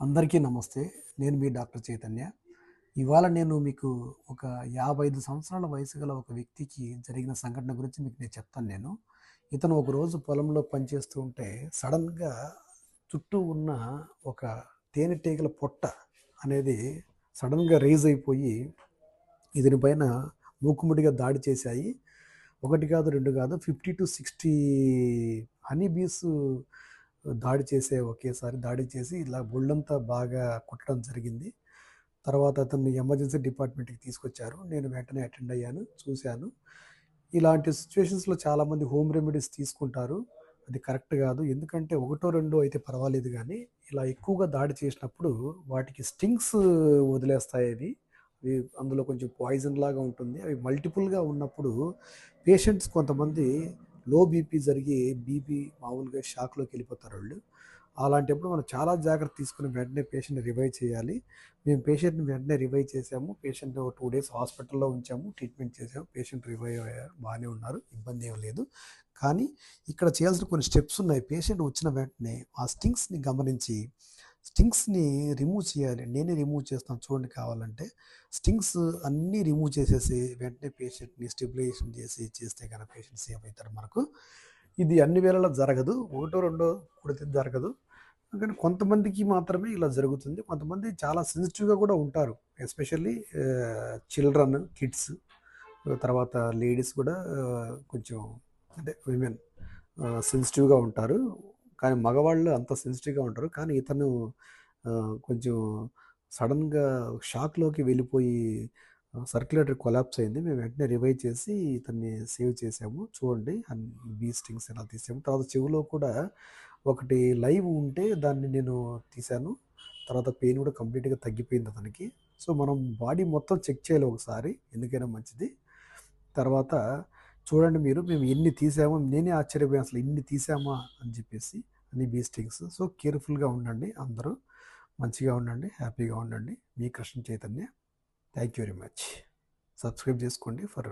అందరికీ నమస్తే. నేను మీ డాక్టర్ చైతన్య. ఇవాళ నేను మీకు ఒక యాభై ఐదు సంవత్సరాల వయసు గల ఒక వ్యక్తికి జరిగిన సంఘటన గురించి మీకు నేను చెప్తాను నేను. ఇతను ఒకరోజు పొలంలో పనిచేస్తూ ఉంటే సడన్గా చుట్టూ ఉన్న ఒక తేనెటీగల పొట్ట అనేది సడన్గా రేజ్ అయిపోయి ఇతని పైన మూకుముడిగా దాడి చేశాయి. ఒకటి కాదు రెండు కాదు fifty to sixty honey bees దాడి చేసే ఒకేసారి దాడి చేసి ఇలా ఒళ్ళంతా బాగా కుట్టడం జరిగింది. తర్వాత అతన్ని ఎమర్జెన్సీ డిపార్ట్మెంట్కి తీసుకొచ్చారు. నేను వెంటనే అటెండ్ అయ్యాను చూశాను. ఇలాంటి సిచ్యువేషన్స్లో చాలామంది హోమ్ రెమెడీస్ తీసుకుంటారు. అది కరెక్ట్ కాదు. ఎందుకంటే ఒకటో రెండో అయితే పర్వాలేదు కానీ ఇలా ఎక్కువగా దాడి చేసినప్పుడు వాటికి స్టింగ్స్ వదిలేస్తాయి అవి. అవి అందులో కొంచెం పాయిజన్ లాగా ఉంటుంది. అవి మల్టిపుల్గా ఉన్నప్పుడు పేషెంట్స్ కొంతమంది లో బీపీ జరిగి బీపీ మామూలుగా షాక్లోకి వెళ్ళిపోతారు వాళ్ళు. అలాంటప్పుడు మనం చాలా జాగ్రత్త తీసుకుని వెంటనే పేషెంట్ని రివైవ్ చేయాలి. మేము పేషెంట్ని వెంటనే రివైవ్ చేసాము. పేషెంట్ టూ డేస్ హాస్పిటల్లో ఉంచాము. ట్రీట్మెంట్ చేసాము. పేషెంట్ రివైవ్ అయ్యారు బాగానే ఉన్నారు. ఇబ్బంది ఏం లేదు. కానీ ఇక్కడ చేయాల్సిన కొన్ని స్టెప్స్ ఉన్నాయి. పేషెంట్ వచ్చిన వెంటనే ఆ స్టింగ్స్ని గమనించి స్టింగ్స్ని రిమూవ్ చేయాలి. నేనే రిమూవ్ చేస్తాను చూడండి కావాలంటే. స్టింగ్స్ అన్నీ రిమూవ్ చేసేసి వెంటనే పేషెంట్ని స్టెబిలైజేషన్ చేసి చేస్తే కానీ పేషెంట్ సేఫ్ అవుతారు మనకు. ఇది అన్ని వేళలా జరగదు. ఒకటో రెండో కుడితే జరగదు. కానీ కొంతమందికి మాత్రమే ఇలా జరుగుతుంది. కొంతమంది చాలా సెన్సిటివ్గా కూడా ఉంటారు. ఎస్పెషల్లీ చిల్డ్రన్ కిడ్స్ తర్వాత లేడీస్ కూడా కొంచెం అంటే విమెన్ సెన్సిటివ్గా ఉంటారు. కానీ మగవాళ్ళు అంత సెన్సిటివ్గా ఉంటారు. కానీ ఇతను కొంచెం సడన్గా షాక్లోకి వెళ్ళిపోయి సర్క్యులేటరీ కొలాప్స్ అయింది. మేము వెంటనే రివైవ్ చేసి ఇతన్ని సేవ్ చేసాము. చూడండి బీ స్టింగ్స్ ఎలా తీసాము. తర్వాత చెవిలో కూడా ఒకటి లైవ్ ఉంటే దాన్ని నేను తీశాను తర్వాత పెయిన్ కూడా కంప్లీట్గా తగ్గిపోయింది అతనికి. సో మనం బాడీ మొత్తం చెక్ చేయాలి ఒకసారి ఎందుకైనా మంచిది. తర్వాత చూడండి మీరు మేము ఎన్ని తీసామో నేనే ఆశ్చర్యపోయాను. అసలు ఎన్ని తీసామా? అని చెప్పేసి అన్ని బీ స్టింగ్స్ సో కేర్ఫుల్గా ఉండండి అందరూ. మంచిగా ఉండండి హ్యాపీగా ఉండండి. మీ Krishna Chaitanya. Thank you very much subscribe చేసుకోండి ఫర్